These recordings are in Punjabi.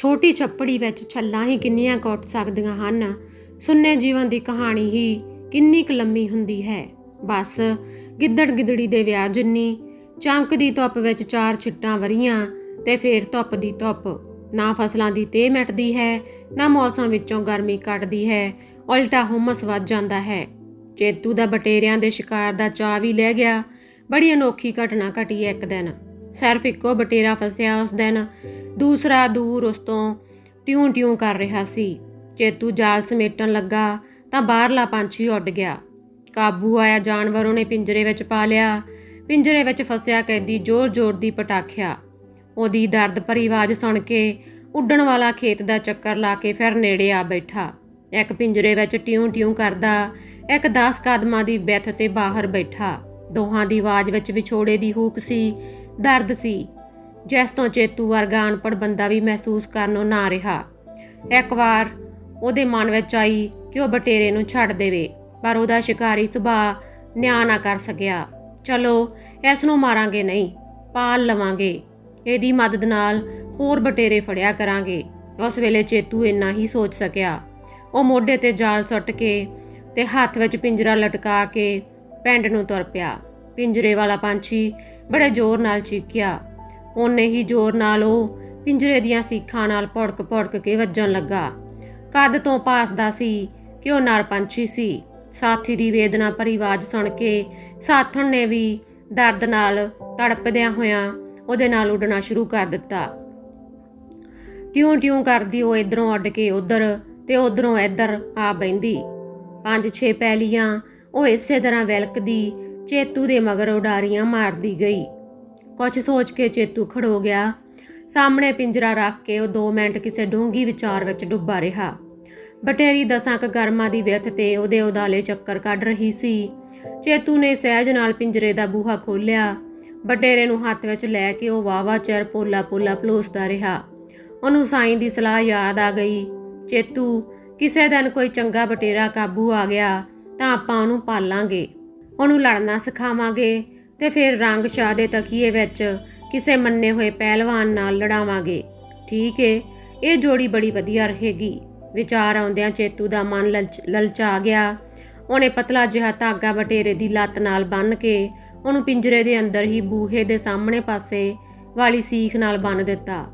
ਛੋਟੀ ਛੱਪੜੀ ਵਿੱਚ ਛੱਲਾਂ ਹੀ ਕਿੰਨੀਆਂ ਕੁੱਟ ਸਕਦੀਆਂ ਹਨ। ਸੁੰਨੇ ਜੀਵਨ ਦੀ ਕਹਾਣੀ ਹੀ ਕਿੰਨੀ ਕੁ ਲੰਮੀ ਹੁੰਦੀ ਹੈ। ਬਸ ਗਿੱਦੜ ਗਿੱਦੜੀ ਦੇ ਵਿਆਹ ਜਿੰਨੀ ਚਮਕਦੀ ਧੁੱਪ ਵਿੱਚ ਚਾਰ ਛਿੱਟਾਂ ਵਰੀਆਂ ਤੇ ਫੇਰ ਧੁੱਪ ਦੀ ਧੁੱਪ। ਨਾ ਫਸਲਾਂ ਦੀ ਤੇਹ ਮਿਟਦੀ ਹੈ, ਨਾ ਮੌਸਮ ਵਿੱਚੋਂ ਗਰਮੀ ਕੱਟਦੀ ਹੈ, ਉਲਟਾ ਹੁਮਸ ਵੱਧ ਜਾਂਦਾ ਹੈ। ਚੇਤੂ ਦਾ ਬਟੇਰਿਆਂ ਦੇ ਸ਼ਿਕਾਰ ਦਾ ਚਾਅ ਵੀ ਲੈ ਗਿਆ। ਬੜੀ ਅਨੋਖੀ ਘਟਨਾ ਘਟੀ ਇੱਕ ਦਿਨ। ਸਿਰਫ ਇੱਕੋ ਬਟੇਰਾ ਫਸਿਆ ਉਸ ਦਿਨ। ਦੂਸਰਾ ਦੂਰ ਉਸ ਤੋਂ ਟਿਉਂ ਟਿਉਂ ਕਰ ਰਿਹਾ ਸੀ। ਚੇਤੂ ਜਾਲ ਸਮੇਟਣ ਲੱਗਾ ਤਾਂ ਬਾਹਰਲਾ ਪੰਛੀ ਉੱਡ ਗਿਆ। ਕਾਬੂ ਆਇਆ ਜਾਨਵਰ ਉਹਨੇ ਪਿੰਜਰੇ ਵਿੱਚ ਪਾ ਲਿਆ। ਪਿੰਜਰੇ ਵਿੱਚ ਫਸਿਆ ਕੈਦੀ ਜ਼ੋਰ-ਜ਼ੋਰ ਦੀ ਪਟਾਖਿਆ। ਉਹਦੀ ਦਰਦ ਭਰੀ ਆਵਾਜ਼ ਸੁਣ ਕੇ ਉੱਡਣ ਵਾਲਾ ਖੇਤ ਦਾ ਚੱਕਰ ਲਾ ਕੇ ਫਿਰ ਨੇੜੇ ਆ ਬੈਠਾ। ਇੱਕ ਪਿੰਜਰੇ ਵਿੱਚ ਟਿਊਂ ਟਿਉਂ ਕਰਦਾ, ਇੱਕ 10 ਕਦਮਾਂ ਦੀ ਬੈਥ ਤੇ ਬਾਹਰ ਬੈਠਾ। ਦੋਹਾਂ ਦੀ ਆਵਾਜ਼ ਵਿੱਚ ਵਿਛੋੜੇ ਦੀ ਹੂਕ ਸੀ, ਦਰਦ ਸੀ। ਜਿਸ ਤੋਂ ਚੇਤੂ ਵਰਗਾ ਅਨਪੜ੍ਹ ਬੰਦਾ ਵੀ ਮਹਿਸੂਸ ਕਰਨੋਂ ਨਾ ਰਿਹਾ। ਇੱਕ ਵਾਰ ਉਹਦੇ ਮਨ ਵਿੱਚ ਆਈ ਕਿ ਉਹ ਬਟੇਰੇ ਨੂੰ ਛੱਡ ਦੇਵੇ, ਪਰ ਉਹਦਾ ਸ਼ਿਕਾਰੀ ਸੁਭਾਅ ਨਿਆਂ ਨਾ ਕਰ ਸਕਿਆ। ਚਲੋ, ਇਸ ਨੂੰ ਮਾਰਾਂਗੇ ਨਹੀਂ, ਪਾਲ ਲਵਾਂਗੇ। ਇਹਦੀ ਮਦਦ ਨਾਲ ਹੋਰ ਬਟੇਰੇ ਫੜਿਆ ਕਰਾਂਗੇ। ਉਸ ਵੇਲੇ ਚੇਤੂ ਇੰਨਾ ਹੀ ਸੋਚ ਸਕਿਆ। ਉਹ ਮੋਢੇ ਤੇ ਜਾਲ ਸੁੱਟ ਕੇ ਤੇ ਹੱਥ ਵਿੱਚ ਪਿੰਜਰਾ ਲਟਕਾ ਕੇ ਪਿੰਡ ਨੂੰ ਤੁਰ ਪਿਆ। ਪਿੰਜਰੇ ਵਾਲਾ ਪੰਛੀ ਬੜੇ ਜ਼ੋਰ ਨਾਲ ਚੀਕਿਆ। ਓਨੇ ਹੀ ਜ਼ੋਰ ਨਾਲ ਉਹ ਪਿੰਜਰੇ ਦੀਆਂ ਸੀਖਾਂ ਨਾਲ ਭੜਕ ਭੜਕ ਕੇ ਵੱਜਣ ਲੱਗਾ। ਕੱਦ ਤੋਂ ਪਾਸਦਾ ਸੀ ਕਿ ਉਹ ਨਰ ਪੰਛੀ ਸੀ। ਸਾਥੀ ਦੀ ਵੇਦਨਾ ਭਰੀ ਆਵਾਜ਼ ਸੁਣ ਕੇ ਸਾਥਣ ਨੇ ਵੀ ਦਰਦ ਨਾਲ ਤੜਪਦਿਆਂ ਹੋਇਆਂ ਉਹਦੇ ਨਾਲ ਉੱਡਣਾ ਸ਼ੁਰੂ ਕਰ ਦਿੱਤਾ। ਟਿਉਂ ਟਿਉਂ ਕਰਦੀ ਉਹ ਇਧਰੋਂ ਉੱਡ ਕੇ ਉਧਰ ਤੇ ਉਧਰੋਂ ਇੱਧਰ ਆ ਬੈੰਦੀ ਪੰਜ ਛੇ ਪੈਲੀਆਂ ਉਹ ਇਸੇ ਤਰ੍ਹਾਂ ਵੈਲਕਦੀ ਚੇਤੂ ਦੇ ਮਗਰ ਉਡਾਰੀਆਂ ਮਾਰਦੀ ਗਈ। ਕੁਝ ਸੋਚ ਕੇ ਚੇਤੂ ਖੜੋ ਗਿਆ। ਸਾਹਮਣੇ ਪਿੰਜਰਾ ਰੱਖ ਕੇ ਉਹ 2 ਮਿੰਟ ਕਿਸੇ ਡੂੰਗੀ ਵਿਚਾਰ ਵਿੱਚ ਡੁੱਬਾ ਰਿਹਾ। ਬਟੇਰੀ ਦਸਾਂ ਕ ਗਰਮਾਂ ਦੀ ਵਿਅਥ ਤੇ ਉਹਦੇ ਉਦਾਲੇ ਚੱਕਰ ਕੱਢ ਰਹੀ ਸੀ। ਚੇਤੂ ਨੇ ਸਹਿਜ ਨਾਲ ਪਿੰਜਰੇ ਦਾ ਬੂਹਾ ਖੋਲ੍ਹਿਆ। ਬਟੇਰੇ ਨੂੰ ਹੱਥ ਵਿੱਚ ਲੈ ਕੇ ਉਹ ਵਾਵਾ ਚਿਰ ਪੋਲਾ ਪੋਲਾ ਪਲੋਸਦਾ ਰਿਹਾ। ਉਹਨੂੰ ਸਾਈਂ ਦੀ ਸਲਾਹ ਯਾਦ ਆ ਗਈ। ਚੇਤੂ, ਕਿਸੇ ਦਿਨ ਕੋਈ ਚੰਗਾ ਬਟੇਰਾ ਕਾਬੂ ਆ ਗਿਆ ਤਾਂ ਆਪਾਂ ਉਹਨੂੰ ਪਾਲਾਂਗੇ। ਉਹਨੂੰ ਲੜਨਾ ਸਿਖਾਵਾਂਗੇ। ਤੇ ਫਿਰ ਰੰਗ ਸ਼ਾਹ ਦੇ ਤਕੀਏ ਵਿੱਚ ਕਿਸੇ ਮੰਨੇ ਹੋਏ ਪਹਿਲਵਾਨ ਨਾਲ ਲੜਾਵਾਂਗੇ। ਠੀਕ ਏ, ਇਹ ਜੋੜੀ ਬੜੀ ਵਧੀਆ ਰਹੇਗੀ। ਵਿਚਾਰ ਆਉਂਦਿਆਂ ਚੇਤੂ ਦਾ ਮਨ ਲਲਚ- ਲਲਚਾ ਗਿਆ। ਉਹਨੇ ਪਤਲਾ ਜਿਹਾ ਧਾਗਾ ਬਟੇਰੇ ਦੀ ਲੱਤ ਨਾਲ ਬੰਨ੍ਹ ਕੇ ਉਹਨੂੰ ਪਿੰਜਰੇ ਦੇ ਅੰਦਰ ਹੀ ਬੂਹੇ ਦੇ ਸਾਹਮਣੇ ਪਾਸੇ ਵਾਲੀ ਸੀਖ ਨਾਲ ਬੰਨ ਦਿੱਤਾ।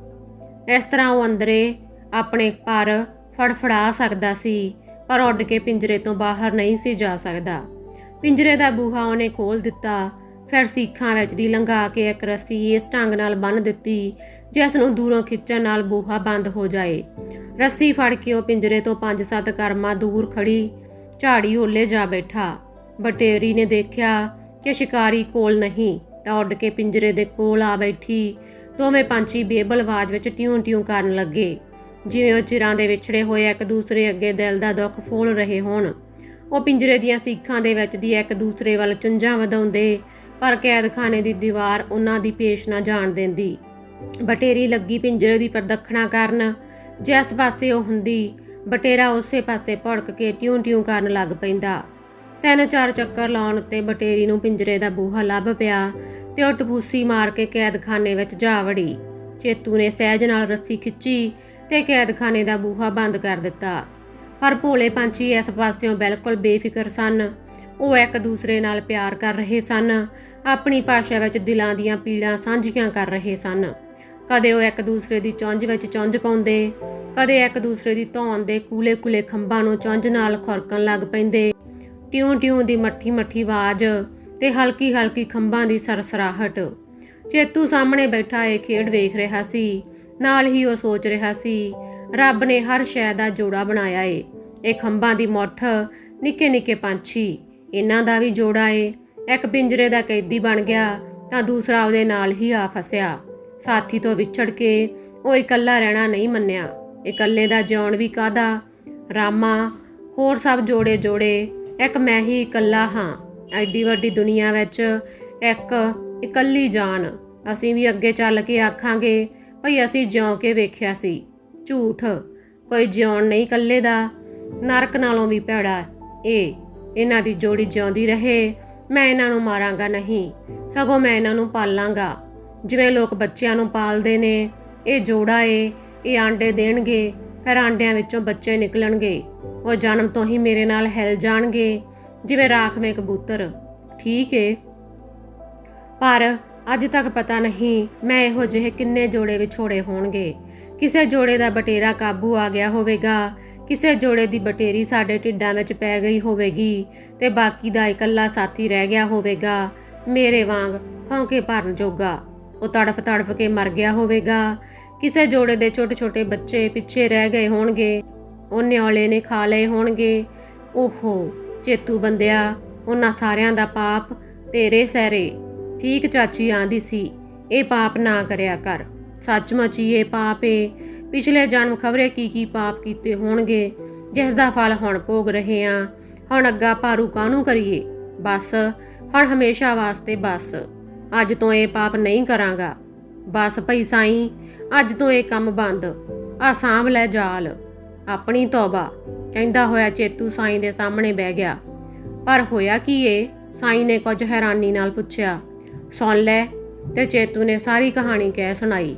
ਇਸ ਤਰ੍ਹਾਂ ਉਹ ਅੰਦਰੇ ਆਪਣੇ ਪਰ ਫੜਫੜਾ ਸਕਦਾ ਸੀ, ਪਰ ਉੱਡ ਕੇ ਪਿੰਜਰੇ ਤੋਂ ਬਾਹਰ ਨਹੀਂ ਸੀ ਜਾ ਸਕਦਾ। ਪਿੰਜਰੇ ਦਾ ਬੂਹਾ ਉਹਨੇ ਖੋਲ ਦਿੱਤਾ। ਫਿਰ ਸੀਖਾਂ ਵਿੱਚ ਦੀ ਲੰਘਾ ਕੇ ਇੱਕ ਰੱਸੀ ਇਸ ਢੰਗ ਨਾਲ ਬੰਨ੍ਹ ਦਿੱਤੀ, ਜਿਸ ਨੂੰ ਦੂਰੋਂ ਖਿੱਚਣ ਨਾਲ ਬੂਹਾ ਬੰਦ ਹੋ ਜਾਏ। ਰੱਸੀ ਫੜ ਕੇ ਉਹ ਪਿੰਜਰੇ ਤੋਂ 5-7 ਕਰਮਾ ਦੂਰ ਖੜੀ ਝਾੜੀ ਓਲੇ ਜਾ ਬੈਠਾ। ਬਟੇਰੀ ਨੇ ਦੇਖਿਆ ਕਿ ਸ਼ਿਕਾਰੀ ਕੋਲ ਨਹੀਂ, ਤਾਂ ਉੱਡ ਕੇ ਪਿੰਜਰੇ ਦੇ ਕੋਲ ਆ ਬੈਠੀ। ਦੋਵੇਂ ਪੰਛੀ ਬੇਬਲ ਆਵਾਜ਼ ਵਿੱਚ ਟਿਉਂ ਟਿਉਂ ਕਰਨ ਲੱਗੇ। ਜਿਵੇਂ ਉਹ ਚਿਰਾਂ ਦੇ ਵਿਛੜੇ ਹੋਏ ਇੱਕ ਦੂਸਰੇ ਅੱਗੇ ਦਿਲ ਦਾ ਦੁੱਖ ਫੋਲ ਰਹੇ ਹੋਣ। ਉਹ ਪਿੰਜਰੇ ਦੀਆਂ ਸੀਖਾਂ ਦੇ ਵਿੱਚ ਦੀ ਇੱਕ ਦੂਸਰੇ ਵੱਲ ਚੁੰਝਾਂ ਵਧਾਉਂਦੇ ਪਰ ਕੈਦਖਾਨੇ ਦੀ ਦੀਵਾਰ ਉਹਨਾਂ ਦੀ ਪੇਸ਼ ਨਾ ਜਾਣ ਦਿੰਦੀ। ਬਟੇਰੀ ਲੱਗੀ ਪਿੰਜਰੇ ਦੀ ਪ੍ਰਦਖਣਾ ਕਰਨ। ਜਿਸ ਪਾਸੇ ਉਹ ਹੁੰਦੀ, ਬਟੇਰਾ ਉਸੇ ਪਾਸੇ ਭੜਕ ਕੇ ਟਿਊਂ ਟਿਊਂ ਕਰਨ ਲੱਗ ਪੈਂਦਾ। ਤਿੰਨ ਚਾਰ ਚੱਕਰ ਲਾਉਣ ਉੱਤੇ ਬਟੇਰੀ ਨੂੰ ਪਿੰਜਰੇ ਦਾ ਬੂਹਾ ਲੱਭ ਪਿਆ ਤੇ ਉਹ ਟਪੂਸੀ ਮਾਰ ਕੇ ਕੈਦਖਾਨੇ ਵਿੱਚ ਜਾ ਵੜੀ। ਚੇਤੂ ਨੇ ਸਹਿਜ ਨਾਲ ਰੱਸੀ ਖਿੱਚੀ ਤੇ ਕੈਦਖਾਨੇ ਦਾ ਬੂਹਾ ਬੰਦ ਕਰ ਦਿੱਤਾ। ਪਰ ਭੋਲੇ ਪੰਛੀ ਇਸ ਪਾਸਿਓਂ ਬਿਲਕੁਲ ਬੇਫਿਕਰ ਸਨ। ਉਹ ਇੱਕ ਦੂਸਰੇ ਨਾਲ ਪਿਆਰ ਕਰ ਰਹੇ ਸਨ। ਆਪਣੀ ਭਾਸ਼ਾ ਵਿੱਚ ਦਿਲਾਂ ਦੀਆਂ ਪੀੜਾਂ ਸਾਂਝੀਆਂ ਕਰ ਰਹੇ ਸਨ। ਕਦੇ ਉਹ ਇੱਕ ਦੂਸਰੇ ਦੀ ਚੁੰਝ ਵਿੱਚ ਚੁੰਝ ਪਾਉਂਦੇ, ਕਦੇ ਇੱਕ ਦੂਸਰੇ ਦੀ ਧੌਣ ਦੇ ਕੂਲੇ-ਕੂਲੇ ਖੰਭਾਂ ਨੂੰ ਚੁੰਝ ਨਾਲ ਖੁਰਕਣ ਲੱਗ ਪੈਂਦੇ। ਟਿਉਂ ਟਿਉਂ ਦੀ ਮੱਠੀ ਮੱਠੀ ਆਵਾਜ਼ ਤੇ ਹਲਕੀ ਹਲਕੀ ਖੰਭਾਂ ਦੀ ਸਰਸਰਾਹਟ। ਚੇਤੂ ਸਾਹਮਣੇ ਬੈਠਾ ਇਹ ਖੇਡ ਵੇਖ ਰਿਹਾ ਸੀ। ਨਾਲ ਹੀ ਉਹ ਸੋਚ ਰਿਹਾ ਸੀ, ਰੱਬ ਨੇ ਹਰ ਸ਼ੈ ਦਾ ਜੋੜਾ ਬਣਾਇਆ ਏ। ਇਹ ਖੰਭਾਂ ਦੀ ਮੁੱਠ ਨਿੱਕੇ ਨਿੱਕੇ ਪੰਛੀ ਇਹਨਾਂ ਦਾ ਵੀ ਜੋੜਾ ਏ। ਇੱਕ ਪਿੰਜਰੇ ਦਾ ਕੈਦੀ ਬਣ ਗਿਆ, ਤਾਂ ਦੂਸਰਾ ਉਹਦੇ ਨਾਲ ਹੀ ਆ ਫਸਿਆ। ਸਾਥੀ ਤੋਂ ਵਿਛੜ ਕੇ ਉਹ ਇਕੱਲਾ ਰਹਿਣਾ ਨਹੀਂ ਮੰਨਿਆ। ਇਕੱਲੇ ਦਾ ਜਿਉਣ ਵੀ ਕਾਦਾ ਰਾਮਾ, ਹੋਰ ਸਭ ਜੋੜੇ ਜੋੜੇ, ਇੱਕ ਮੈਂ ਹੀ ਇਕੱਲਾ ਹਾਂ। ਐਡੀ ਵੱਡੀ ਦੁਨੀਆ ਵਿੱਚ ਇੱਕ ਇਕੱਲੀ ਜਾਨ। ਅਸੀਂ ਵੀ ਅੱਗੇ ਚੱਲ ਕੇ ਆਖਾਂਗੇ, ਭਈ ਅਸੀਂ ਜਿਉਂ ਕੇ ਵੇਖਿਆ ਸੀ। ਝੂਠ। ਕੋਈ ਜਿਉਣ ਨਹੀਂ ਇਕੱਲੇ ਦਾ। ਨਰਕ ਨਾਲੋਂ ਵੀ ਭੈੜਾ ਇਹ ਇਹਨਾਂ ਦੀ ਜੋੜੀ ਜਿਉਂਦੀ ਰਹੇ। ਮੈਂ ਇਹਨਾਂ ਨੂੰ ਮਾਰਾਂਗਾ ਨਹੀਂ। ਸਗੋਂ ਮੈਂ ਇਹਨਾਂ ਨੂੰ ਪਾਲਾਂਗਾ। ਜਿਵੇਂ ਲੋਕ ਬੱਚਿਆਂ ਨੂੰ ਪਾਲਦੇ ਨੇ, ਇਹ ਜੋੜਾ ਏ, ਇਹ ਆਂਡੇ ਦੇਣਗੇ, ਫਿਰ ਆਂਡਿਆਂ ਵਿੱਚੋਂ ਬੱਚੇ ਨਿਕਲਣਗੇ। ਉਹ ਜਨਮ ਤੋਂ ਹੀ ਮੇਰੇ ਨਾਲ ਹਿਲ ਜਾਣਗੇ, ਜਿਵੇਂ ਰਾਖਵੇਂ ਕਬੂਤਰ। ਠੀਕ ਏ। ਪਰ ਅੱਜ ਤੱਕ ਪਤਾ ਨਹੀਂ, ਮੈਂ ਇਹੋ ਜਿਹੇ ਕਿੰਨੇ ਜੋੜੇ ਵਿਛੋੜੇ ਹੋਣਗੇ। ਕਿਸੇ ਜੋੜੇ ਦਾ ਬਟੇਰਾ ਕਾਬੂ ਆ ਗਿਆ ਹੋਵੇਗਾ। ਕਿਸੇ ਜੋੜੇ ਦੀ ਬਟੇਰੀ ਸਾਡੇ ਢਿੱਡਾਂ ਵਿੱਚ ਪੈ ਗਈ ਹੋਵੇਗੀ ਤੇ ਬਾਕੀ ਦਾ ਇਕੱਲਾ ਸਾਥੀ ਰਹਿ ਗਿਆ ਹੋਵੇਗਾ, ਮੇਰੇ ਵਾਂਗ ਹੌਂਕੇ ਭਰਨ ਜੋਗਾ। ਉਹ ਤੜਫ ਤੜਫ ਕੇ ਮਰ ਗਿਆ ਹੋਵੇਗਾ। ਕਿਸੇ ਜੋੜੇ ਦੇ ਛੋਟੇ ਛੋਟੇ ਬੱਚੇ ਪਿੱਛੇ ਰਹਿ ਗਏ ਹੋਣਗੇ। ਉਹ ਨਿਉਲੇ ਨੇ ਖਾ ਲਏ ਹੋਣਗੇ। ਓਹੋ, ਚੇਤੂ ਬੰਦਿਆ, ਉਹਨਾਂ ਸਾਰਿਆਂ ਦਾ ਪਾਪ ਤੇਰੇ ਸਹਿਰੇ। ਠੀਕ ਚਾਚੀ ਆਂਦੀ ਸੀ, ਇਹ ਪਾਪ ਨਾ ਕਰਿਆ ਕਰ। ਸੱਚਮੁੱਚ ਇਹ ਪਾਪ ਏ। ਪਿਛਲੇ ਜਨਮ ਖਬਰੇ ਕੀ ਕੀ ਪਾਪ ਕੀਤੇ ਹੋਣਗੇ, ਜਿਸ ਦਾ ਫਲ ਹੁਣ ਭੋਗ ਰਹੇ ਆ। ਹੁਣ ਅੱਗਾ ਭਾਰੂ ਕਾਹਨੂੰ ਕਰੀਏ? ਬਸ, ਹੁਣ ਹਮੇਸ਼ਾ ਵਾਸਤੇ ਬਸ। ਅੱਜ ਤੋਂ ਇਹ ਪਾਪ ਨਹੀਂ ਕਰਾਂਗਾ। ਬਸ ਭਈ ਸਾਈਂ, ਅੱਜ ਤੋਂ ਇਹ ਕੰਮ ਬੰਦ। ਆ ਸਾਂਭ ਲੈ ਜਾਲ। ਆਪਣੀ ਤੌਬਾ। ਕਹਿੰਦਾ ਹੋਇਆ ਚੇਤੂ ਸਾਈਂ ਦੇ ਸਾਹਮਣੇ ਬਹਿ ਗਿਆ। ਪਰ ਹੋਇਆ ਕੀ ਏ? ਸਾਈਂ ਨੇ ਕੁਝ ਹੈਰਾਨੀ ਨਾਲ ਪੁੱਛਿਆ। ਸੁਣ ਲੈ। ਤੇ ਚੇਤੂ ਨੇ ਸਾਰੀ ਕਹਾਣੀ ਕਹਿ ਸੁਣਾਈ।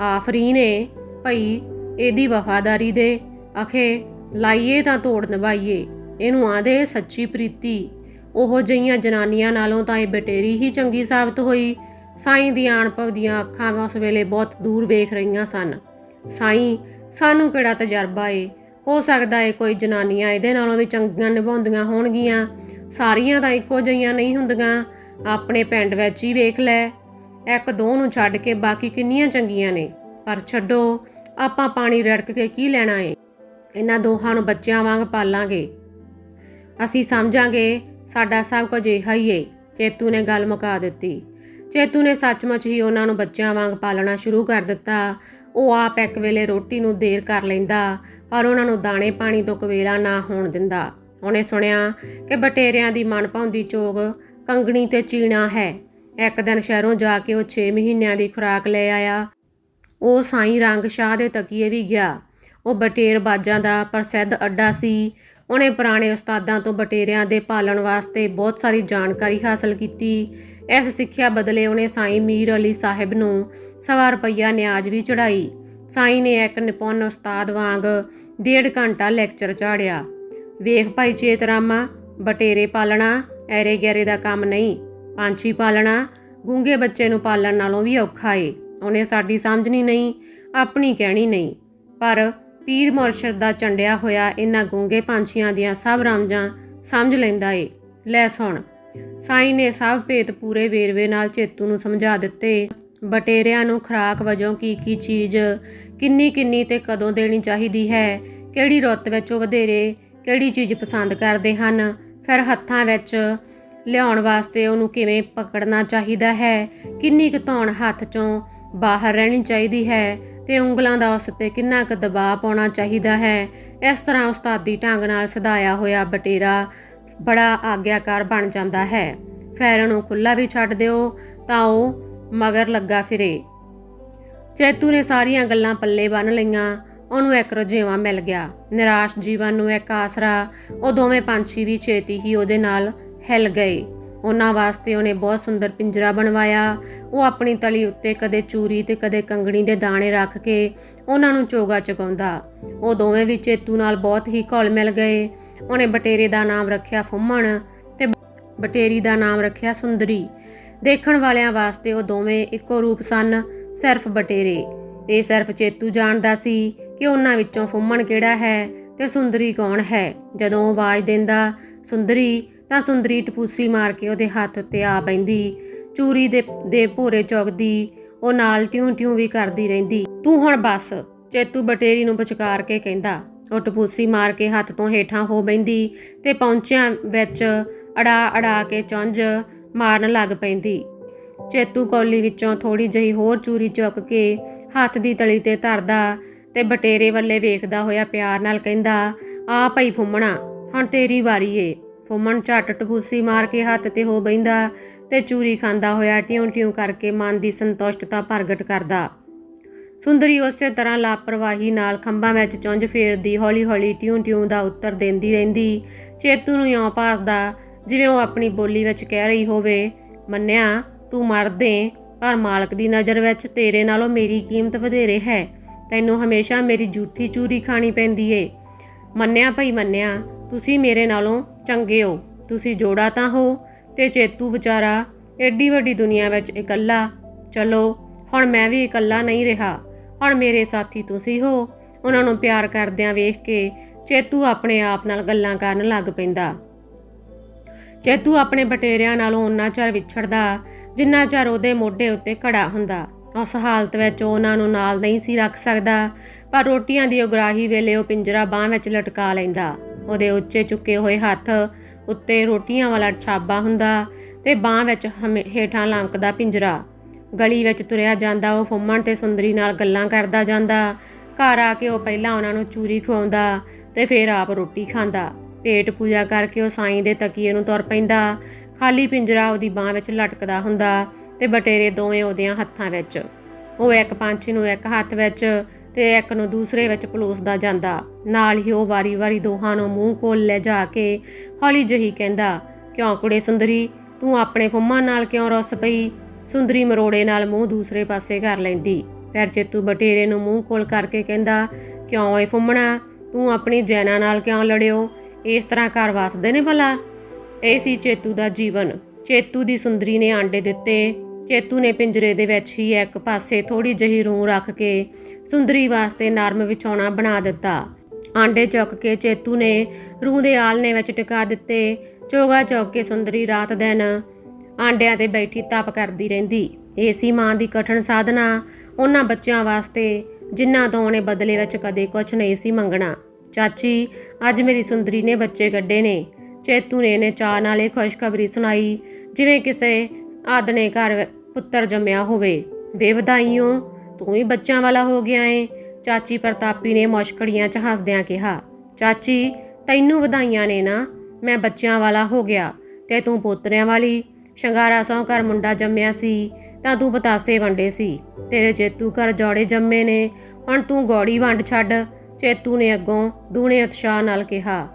ਆਫਰੀਨ ਏ। ਭਈ, ਇਹਦੀ ਵਫਾਦਾਰੀ ਦੇ। ਅਖੇ ਲਾਈਏ ਤਾਂ ਤੋੜ ਨਿਭਾਈਏ। ਇਹਨੂੰ ਆਂਦੇ ਸੱਚੀ ਪ੍ਰੀਤੀ। ਉਹ ਜਿਹੀਆਂ ਜਨਾਨੀਆਂ ਨਾਲੋਂ ਤਾਂ ਇਹ ਬਟੇਰੀ ਹੀ ਚੰਗੀ ਸਾਬਤ ਹੋਈ। ਸਾਈਂ ਦੀਆਂ ਅਣਭਵ ਦੀਆਂ ਅੱਖਾਂ ਉਸ ਵੇਲੇ ਬਹੁਤ ਦੂਰ ਵੇਖ ਰਹੀਆਂ ਸਨ। ਸਾਈਂ, ਸਾਨੂੰ ਕਿਹੜਾ ਤਜਰਬਾ ਏ? ਹੋ ਸਕਦਾ ਏ ਕੋਈ ਜਨਾਨੀਆਂ ਇਹਦੇ ਨਾਲੋਂ ਵੀ ਚੰਗੀਆਂ ਨਿਭਾਉਂਦੀਆਂ ਹੋਣਗੀਆਂ। ਸਾਰੀਆਂ ਤਾਂ ਇੱਕੋ ਜਿਹੀਆਂ ਨਹੀਂ ਹੁੰਦੀਆਂ। ਆਪਣੇ ਪਿੰਡ ਵਿੱਚ ਹੀ ਵੇਖ ਲੈ। ਇੱਕ ਦੋ ਨੂੰ ਛੱਡ ਕੇ ਬਾਕੀ ਕਿੰਨੀਆਂ ਚੰਗੀਆਂ ਨੇ? ਪਰ ਛੱਡੋ, ਆਪਾਂ ਪਾਣੀ ਰੜਕ ਕੇ ਕੀ ਲੈਣਾ ਏ? ਇਹਨਾਂ ਦੋਹਾਂ ਨੂੰ ਬੱਚਿਆਂ ਵਾਂਗ ਪਾਲਾਂਗੇ। ਅਸੀਂ ਸਮਝਾਂਗੇ, ਸਾਡਾ ਸਭ ਕੁਝ ਇਹੋ ਹੀ ਏ, ਚੇਤੂ ਨੇ ਗੱਲ ਮੁਕਾ ਦਿੱਤੀ। ਚੇਤੂ ਨੇ ਸੱਚਮੁੱਚ ਹੀ ਉਹਨਾਂ ਨੂੰ ਬੱਚਿਆਂ ਵਾਂਗ ਪਾਲਣਾ ਸ਼ੁਰੂ ਕਰ ਦਿੱਤਾ। ਉਹ ਆਪ ਇੱਕ ਵੇਲੇ ਰੋਟੀ ਨੂੰ ਦੇਰ ਕਰ ਲੈਂਦਾ, ਪਰ ਉਹਨਾਂ ਨੂੰ ਦਾਣੇ ਪਾਣੀ ਤੋਂ ਕਵੇਲਾ ਨਾ ਹੋਣ ਦਿੰਦਾ। ਉਹਨੇ ਸੁਣਿਆ ਕਿ ਬਟੇਰਿਆਂ ਦੀ ਮਨਪਾਉਂਦੀ ਚੋਗ ਕੰਗਣੀ ਤੇ ਚੀਣਾ ਹੈ। ਇੱਕ ਦਿਨ ਸ਼ਹਿਰੋਂ ਜਾ ਕੇ ਉਹ 6 ਮਹੀਨਿਆਂ ਦੀ ਖੁਰਾਕ ਲੈ ਆਇਆ। ਉਹ ਸਾਈਂ ਰੰਗ ਸ਼ਾਹ ਦੇ ਤਕੀਏ ਵੀ ਗਿਆ। ਉਹ ਬਟੇਰ ਬਾਜਾਂ ਦਾ ਪ੍ਰਸਿੱਧ ਅੱਡਾ ਸੀ। ਉਹਨੇ ਪੁਰਾਣੇ ਉਸਤਾਦਾਂ ਤੋਂ ਬਟੇਰਿਆਂ ਦੇ ਪਾਲਣ ਵਾਸਤੇ ਬਹੁਤ ਸਾਰੀ ਜਾਣਕਾਰੀ ਹਾਸਲ ਕੀਤੀ। ਇਸ ਸਿੱਖਿਆ ਬਦਲੇ ਉਹਨੇ ਸਾਈਂ ਮੀਰ ਅਲੀ ਸਾਹਿਬ ਨੂੰ ਸਵਾ ਰੁਪਈਆ ਨਿਆਜ ਵੀ ਚੜਾਈ ਸਾਈਂ ਨੇ ਇੱਕ ਨਿਪੁੰਨ ਉਸਤਾਦ ਵਾਂਗ ਡੇਢ ਘੰਟਾ ਲੈਕਚਰ ਝਾੜਿਆ। ਵੇਖ ਭਾਈ ਚੇਤਰਾਮਾ ਬਟੇਰੇ ਪਾਲਣਾ, ਐਰੇ ਗੈਰੇ ਦਾ ਕੰਮ ਨਹੀਂ, ਪੰਛੀ ਪਾਲਣਾ, ਗੂੰਗੇ ਬੱਚੇ ਨੂੰ ਪਾਲਣ ਨਾਲੋਂ ਵੀ ਔਖਾ ਏ। ਉਹਨੇ ਸਾਡੀ ਸਮਝਣੀ ਨਹੀਂ, ਆਪਣੀ ਕਹਿਣੀ ਨਹੀਂ। ਪਰ ਪੀਰ ਮੁਰਸ਼ਦ ਦਾ ਚੰਡਿਆ ਹੋਇਆ ਇਹਨਾਂ ਗੂੰਗੇ ਪੰਛੀਆਂ ਦੀਆਂ ਸਭ ਰਾਮਜਾਂ ਸਮਝ ਲੈਂਦਾ ਏ। ਲੈ ਸੁਣ, ਸਾਈਂ ਨੇ ਸਭ ਭੇਤ ਪੂਰੇ ਵੇਰਵੇ ਨਾਲ ਚੇਤੂ ਨੂੰ ਸਮਝਾ ਦਿੱਤੇ। ਬਟੇਰਿਆਂ ਨੂੰ ਖੁਰਾਕ ਵਜੋਂ ਕੀ ਕੀ ਚੀਜ਼, ਕਿੰਨੀ ਕਿੰਨੀ ਤੇ ਕਦੋਂ ਦੇਣੀ ਚਾਹੀਦੀ ਹੈ, ਕਿਹੜੀ ਰੁੱਤ ਵਿੱਚ ਉਹ ਵਧੇਰੇ, ਕਿਹੜੀ ਚੀਜ਼ ਪਸੰਦ ਕਰਦੇ ਹਨ, ਫਿਰ ਹੱਥਾਂ ਵਿੱਚ ਲਿਆਉਣ ਵਾਸਤੇ ਉਹਨੂੰ ਕਿਵੇਂ ਪਕੜਨਾ ਚਾਹੀਦਾ ਹੈ, ਕਿੰਨੀ ਕੁ ਧੌਣ ਹੱਥ ਚੋਂ ਬਾਹਰ ਰਹਿਣੀ ਚਾਹੀਦੀ ਹੈ ਤੇ ਉਂਗਲਾਂ ਦਾ ਉਸ ਤੇ ਕਿੰਨਾ ਕੁ ਦਬਾਅ ਪਾਉਣਾ ਚਾਹੀਦਾ ਹੈ। ਇਸ ਤਰ੍ਹਾਂ ਉਸਤਾਦੀ ਢੰਗ ਨਾਲ ਸਦਾਇਆ ਹੋਇਆ ਬਟੇਰਾ ਬੜਾ ਆਗਿਆਕਾਰ ਬਣ ਜਾਂਦਾ ਹੈ। ਫਿਰ ਉਹਨੂੰ ਖੁੱਲਾ ਵੀ ਛੱਡ ਦਿਓ ਤਾਂ ਉਹ ਮਗਰ ਲੱਗਾ ਫਿਰੇ। ਚੇਤੂ ਨੇ ਸਾਰੀਆਂ ਗੱਲਾਂ ਪੱਲੇ ਬੰਨ ਲਈਆਂ। ਉਹਨੂੰ ਇੱਕ ਰੁਝੇਵਾਂ ਮਿਲ ਗਿਆ। ਨਿਰਾਸ਼ ਜੀਵਨ ਨੂੰ ਇੱਕ ਆਸਰਾ, ਉਹ ਦੋਵੇਂ ਪੰਛੀ ਵੀ ਛੇਤੀ ਹੀ ਉਹਦੇ ਨਾਲ ਹਿਲ ਗਏ। ਉਹਨਾਂ ਵਾਸਤੇ ਉਹਨੇ ਬਹੁਤ ਸੁੰਦਰ ਪਿੰਜਰਾ ਬਣਵਾਇਆ। ਉਹ ਆਪਣੀ ਤਲੀ ਉੱਤੇ ਕਦੇ ਚੂਰੀ ਤੇ ਕਦੇ ਕੰਗਣੀ ਦੇ ਦਾਣੇ ਰੱਖ ਕੇ ਉਹਨਾਂ ਨੂੰ ਚੋਗਾ ਚਗਾਉਂਦਾ ਉਹ ਦੋਵੇਂ ਵੀ ਚੇਤੂ ਨਾਲ ਬਹੁਤ ਹੀ ਘੁਲ ਮਿਲ ਗਏ। ਉਹਨੇ ਬਟੇਰੇ ਦਾ ਨਾਮ ਰੱਖਿਆ ਫੁੰਮਣ ਤੇ ਬਟੇਰੀ ਦਾ ਨਾਮ ਰੱਖਿਆ ਸੁੰਦਰੀ। ਦੇਖਣ ਵਾਲਿਆਂ ਵਾਸਤੇ ਉਹ ਦੋਵੇਂ ਇੱਕੋ ਰੂਪ ਸਨ, ਸਿਰਫ ਬਟੇਰੇ। ਇਹ ਸਿਰਫ ਚੇਤੂ ਜਾਣਦਾ ਸੀ ਕਿ ਉਹਨਾਂ ਵਿੱਚੋਂ ਫੁੰਮਣ ਕਿਹੜਾ ਹੈ ਤੇ ਸੁੰਦਰੀ ਕੌਣ ਹੈ। ਜਦੋਂ ਉਹ ਆਵਾਜ਼ ਦਿੰਦਾ, ਸੁੰਦਰੀ ਤਾਂ ਸੁੰਦਰੀ ਟਪੂਸੀ ਮਾਰ ਕੇ ਉਹਦੇ ਹੱਥ ਉੱਤੇ ਆ ਪੈਂਦੀ। ਚੂਰੀ ਦੇ ਦੇ ਭੋਰੇ ਚੁਗਦੀ। ਉਹ ਨਾਲ ਟਿਉਂ ਟਿਉਂ ਵੀ ਕਰਦੀ ਰਹਿੰਦੀ। ਤੂੰ ਹੁਣ ਬਸ, ਚੇਤੂ ਬਟੇਰੀ ਨੂੰ ਵਿਚਕਾਰ ਕੇ ਕਹਿੰਦਾ। ਉਹ ਟਪੂਸੀ ਮਾਰ ਕੇ ਹੱਥ ਤੋਂ ਹੇਠਾਂ ਹੋ ਬੈਂਦੀ ਤੇ ਪੌਂਚਿਆਂ ਵਿੱਚ ਅੜਾ ਅੜਾ ਕੇ ਚੁੰਝ ਮਾਰਨ ਲੱਗ ਪੈਂਦੀ। ਚੇਤੂ ਕੌਲੀ ਵਿੱਚੋਂ ਥੋੜੀ ਜਿਹੀ ਹੋਰ ਚੂਰੀ ਚੁੱਕ ਕੇ ਹੱਥ ਦੀ ਤਲੀ ਤੇ ਧਰਦਾ ਤੇ ਬਟੇਰੇ ਵੱਲੇ ਵੇਖਦਾ ਹੋਇਆ ਪਿਆਰ ਨਾਲ ਕਹਿੰਦਾ, ਆ ਭਈ ਫੁੰਮਣਾ, ਹੁਣ ਤੇਰੀ ਵਾਰੀ ਏ। ਫੁੰਮਣ ਝੱਟ ਟਪੂਸੀ ਮਾਰ ਕੇ ਹੱਥ ਤੇ ਹੋ ਬੈਂਦਾ ਤੇ ਚੂਰੀ ਖਾਂਦਾ ਹੋਇਆ ਟਿਉਂ ਟਿਉਂ ਕਰਕੇ ਮਨ ਦੀ ਸੰਤੁਸ਼ਟਤਾ ਪ੍ਰਗਟ ਕਰਦਾ। ਸੁੰਦਰੀ ਉਸੇ ਤਰ੍ਹਾਂ ਲਾਪਰਵਾਹੀ ਨਾਲ ਖੰਭਾਂ ਵਿੱਚ ਚੁੰਝ ਫੇਰਦੀ, ਹੌਲੀ-ਹੌਲੀ ਟਿਉਂ-ਟਿਉਂ ਦਾ ਉੱਤਰ ਦਿੰਦੀ ਰਹਿੰਦੀ। ਚੇਤੂ ਨੂੰ ਇਉਂ ਭਾਸਦਾ, ਜਿਵੇਂ ਉਹ ਆਪਣੀ ਬੋਲੀ ਵਿੱਚ ਕਹਿ ਰਹੀ ਹੋਵੇ, ਮੰਨਿਆ, ਤੂੰ ਮਰਦੇ, ਪਰ ਮਾਲਕ ਦੀ ਨਜ਼ਰ ਵਿੱਚ ਤੇਰੇ ਨਾਲੋਂ ਮੇਰੀ ਕੀਮਤ ਵਧੇਰੇ ਹੈ। ਤੈਨੂੰ ਹਮੇਸ਼ਾ ਮੇਰੀ ਝੂਠੀ ਚੂਰੀ ਖਾਣੀ ਪੈਂਦੀ ਏ। ਮੰਨਿਆ ਭਈ ਮੰਨਿਆ, ਤੁਸੀਂ ਮੇਰੇ ਨਾਲੋਂ ਚੰਗੇ ਹੋ। ਤੁਸੀਂ ਜੋੜਾ ਤਾਂ ਹੋ ਤੇ ਚੇਤੂ ਵਿਚਾਰਾ ਏਡੀ ਵੱਡੀ ਦੁਨੀਆ ਵਿੱਚ ਇਕੱਲਾ। ਚਲੋ, ਹੁਣ ਮੈਂ ਵੀ ਇਕੱਲਾ ਨਹੀਂ ਰਿਹਾ। ਹੁਣ ਮੇਰੇ ਸਾਥੀ ਤੁਸੀਂ ਹੋ। ਉਹਨਾਂ ਨੂੰ ਪਿਆਰ ਕਰਦਿਆਂ ਵੇਖ ਕੇ ਚੇਤੂ ਆਪਣੇ ਆਪ ਨਾਲ ਗੱਲਾਂ ਕਰਨ ਲੱਗ ਪੈਂਦਾ। ਚੇਤੂ ਆਪਣੇ ਬਟੇਰਿਆਂ ਨਾਲੋਂ ਉਨਾ ਚਿਰ ਵਿਛੜਦਾ ਜਿੰਨਾ ਚਿਰ ਉਹਦੇ ਮੋਢੇ ਉੱਤੇ ਘੜਾ ਹੁੰਦਾ। ਉਸ ਹਾਲਤ ਵਿੱਚ ਉਹ ਉਹਨਾਂ ਨੂੰ ਨਾਲ ਨਹੀਂ ਸੀ ਰੱਖ ਸਕਦਾ, ਪਰ ਰੋਟੀਆਂ ਦੀ ਉਗਰਾਹੀ ਵੇਲੇ ਉਹ ਪਿੰਜਰਾ ਬਾਹ ਵਿੱਚ ਲਟਕਾ ਲੈਂਦਾ। ਉਹਦੇ ਉੱਚੇ ਚੁੱਕੇ ਹੋਏ ਹੱਥ ਉੱਤੇ ਰੋਟੀਆਂ ਵਾਲਾ ਛਾਬਾ ਹੁੰਦਾ ਤੇ ਬਾਹ ਵਿੱਚ ਹਮੇ- ਹੇਠਾਂ ਲੰਕਦਾ ਪਿੰਜਰਾ। ਗਲੀ ਵਿੱਚ ਤੁਰਿਆ ਜਾਂਦਾ, ਉਹ ਫੁੰਮਣ ਤੇ ਸੁੰਦਰੀ ਨਾਲ ਗੱਲਾਂ ਕਰਦਾ ਜਾਂਦਾ। ਘਰ ਆ ਕੇ ਉਹ ਪਹਿਲਾਂ ਉਹਨਾਂ ਨੂੰ ਚੂਰੀ ਖਵਾਉਂਦਾ ਤੇ ਫਿਰ ਆਪ ਰੋਟੀ ਖਾਂਦਾ। ਪੇਟ ਪੂਜਾ ਕਰਕੇ ਉਹ ਸਾਈਂ ਦੇ ਤਕੀਏ ਨੂੰ ਤੁਰ ਪੈਂਦਾ। ਖਾਲੀ ਪਿੰਜਰਾ ਉਹਦੀ ਬਾਹ ਵਿੱਚ ਲਟਕਦਾ ਹੁੰਦਾ ਤੇ ਬਟੇਰੇ ਦੋਵੇਂ ਉਹਦੀਆਂ ਹੱਥਾਂ ਵਿੱਚ। ਉਹ ਇੱਕ ਪੰਛੀ ਨੂੰ ਇੱਕ ਹੱਥ ਵਿੱਚ ਤੇ ਇੱਕ ਨੂੰ ਦੂਸਰੇ ਵਿੱਚ ਪਲੋਸਦਾ ਜਾਂਦਾ। ਨਾਲ ਹੀ ਉਹ ਵਾਰੀ-ਵਾਰੀ ਦੋਹਾਂ ਨੂੰ ਮੂੰਹ ਕੋਲ ਲੈ ਜਾ ਕੇ ਹੌਲੀ ਜਹੀ ਕਹਿੰਦਾ, ਕਿਉਂ ਕੁੜੇ ਸੁੰਦਰੀ? ਤੂੰ ਆਪਣੇ ਫੁੰਮਾਂ ਨਾਲ ਕਿਉਂ ਰੁੱਸ ਪਈ? ਸੁੰਦਰੀ ਮਰੋੜੇ ਨਾਲ ਮੂੰਹ ਦੂਸਰੇ ਪਾਸੇ ਕਰ ਲੈਂਦੀ। ਫਿਰ ਚੇਤੂ ਬਟੇਰੇ ਨੂੰ ਮੂੰਹ ਕੋਲ ਕਰਕੇ ਕਹਿੰਦਾ, ਕਿਉਂ ਏ ਫੁੰਮਣਾ ਤੂੰ ਆਪਣੀ ਜੈਨਾ ਨਾਲ ਕਿਉਂ ਲੜਿਓ? ਇਸ ਤਰ੍ਹਾਂ ਘਰ ਵਸਦੇ ਨੇ ਭਲਾ? ਇਹ ਸੀ ਚੇਤੂ ਦਾ ਜੀਵਨ। ਚੇਤੂ ਦੀ ਸੁੰਦਰੀ ਨੇ ਆਂਡੇ ਦਿੱਤੇ। ਚੇਤੂ ਨੇ ਪਿੰਜਰੇ ਦੇ ਵਿੱਚ ਹੀ ਇੱਕ ਪਾਸੇ ਥੋੜੀ ਜਿਹੀ ਰੂੰ ਰੱਖ ਕੇ ਸੁੰਦਰੀ ਵਾਸਤੇ ਨਰਮ ਵਿਛਾਉਣਾ ਬਣਾ ਦਿੱਤਾ। ਆਂਡੇ ਚੁੱਕ ਕੇ ਚੇਤੂ ਨੇ ਰੂਹ ਦੇ ਆਲਣੇ ਵਿੱਚ ਟਿਕਾ ਦਿੱਤੇ। ਚੋਗਾ ਚੁੱਕ ਕੇ ਸੁੰਦਰੀ ਰਾਤ ਦਿਨ ਆਂਡਿਆਂ ਤੇ ਬੈਠੀ ਤਪ ਕਰਦੀ ਰਹਿੰਦੀ। ਇਹ ਸੀ ਮਾਂ ਦੀ ਕਠਨ ਸਾਧਨਾ। ਉਹਨਾਂ ਬੱਚਿਆਂ ਵਾਸਤੇ ਜਿਨ੍ਹਾਂ ਤੋਂ ਉਹਨੇ ਬਦਲੇ ਵਿੱਚ ਕਦੇ ਕੁਝ ਨਹੀਂ ਸੀ ਮੰਗਣਾ। ਚਾਚੀ, ਅੱਜ ਮੇਰੀ ਸੁੰਦਰੀ ਨੇ ਬੱਚੇ ਕੱਢੇ ਨੇ। ਚੇਤੂ ਨੇ ਇਹਨੇ ਚਾਹ ਨਾਲ ਇਹ ਖੁਸ਼ਖਬਰੀ ਸੁਣਾਈ, ਜਿਵੇਂ ਕਿਸੇ ਆਦਨੇ ਘਰ ਪੁੱਤਰ ਜੰਮਿਆ ਹੋਵੇ। ਬੇਵਧਾਈਓ ਤੂੰ ਵੀ ਬੱਚਿਆਂ ਵਾਲਾ ਹੋ ਗਿਆ ਏ। ਚਾਚੀ ਪ੍ਰਤਾਪੀ ਨੇ ਮੁਸ਼ਕੜੀਆਂ ਚ ਹੱਸਦਿਆਂ ਕਿਹਾ, ਚਾਚੀ, ਤੈਨੂੰ ਵਧਾਈਆਂ ਨੇ ਨਾ, ਮੈਂ ਬੱਚਿਆਂ ਵਾਲਾ ਹੋ ਗਿਆ ਤੇ ਤੂੰ ਪੋਤਰਿਆਂ ਵਾਲੀ। ਸ਼ੰਗਾਰਾ ਸੌ ਘਰ ਮੁੰਡਾ ਜੰਮਿਆ ਸੀ, ਤਾਂ ਤੂੰ ਪਤਾਸੇ ਵੰਡੇ ਸੀ। ਤੇਰੇ ਚੇਤੂ ਘਰ ਜੋੜੇ ਜੰਮੇ ਨੇ, ਹੁਣ ਤੂੰ ਗੋੜੀ ਵੰਡ ਛੱਡ। ਚੇਤੂ ਨੇ ਅੱਗੋਂ ਦੂਣੇ ਉਤਸ਼ਾਹ ਨਾਲ ਕਿਹਾ,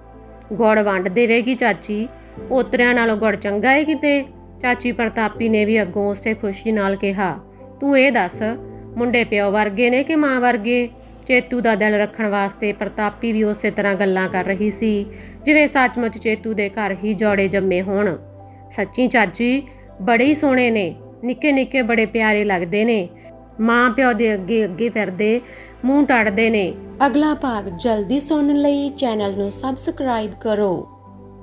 ਗੁੜ ਵੰਡ ਦੇਵੇਗੀ ਚਾਚੀ, ਪੋਤਰਿਆਂ ਨਾਲੋਂ ਗੁੜ ਚੰਗਾ ਏ ਕਿਤੇ? ਚਾਚੀ ਪ੍ਰਤਾਪੀ ਨੇ ਵੀ ਅੱਗੋਂ ਉਸੇ ਖੁਸ਼ੀ ਨਾਲ ਕਿਹਾ, ਤੂੰ ਇਹ ਦੱਸ ਮੁੰਡੇ ਪਿਓ ਵਰਗੇ ਨੇ ਕਿ ਮਾਂ ਵਰਗੇ? ਚੇਤੂ ਦਾ ਦਿਲ ਰੱਖਣ ਵਾਸਤੇ ਪ੍ਰਤਾਪੀ ਵੀ ਉਸੇ ਤਰ੍ਹਾਂ ਗੱਲਾਂ ਕਰ ਰਹੀ ਸੀ, ਜਿਵੇਂ ਸੱਚਮੁੱਚ ਚੇਤੂ ਦੇ ਘਰ ਹੀ ਜੋੜੇ ਜੰਮੇ ਹੋਣ। ਸੱਚੀ ਚਾਚੀ, ਬੜੇ ਹੀ ਸੋਹਣੇ ਨੇ, ਨਿੱਕੇ ਨਿੱਕੇ ਬੜੇ ਪਿਆਰੇ ਲੱਗਦੇ ਨੇ। ਮਾਂ ਪਿਓ ਦੇ ਅੱਗੇ ਅੱਗੇ ਫਿਰਦੇ, ਮੂੰਹ ਟੜਦੇ ਨੇ। ਅਗਲਾ ਭਾਗ ਜਲਦੀ ਸੁਣਨ ਲਈ ਚੈਨਲ ਨੂੰ ਸਬਸਕ੍ਰਾਈਬ ਕਰੋ।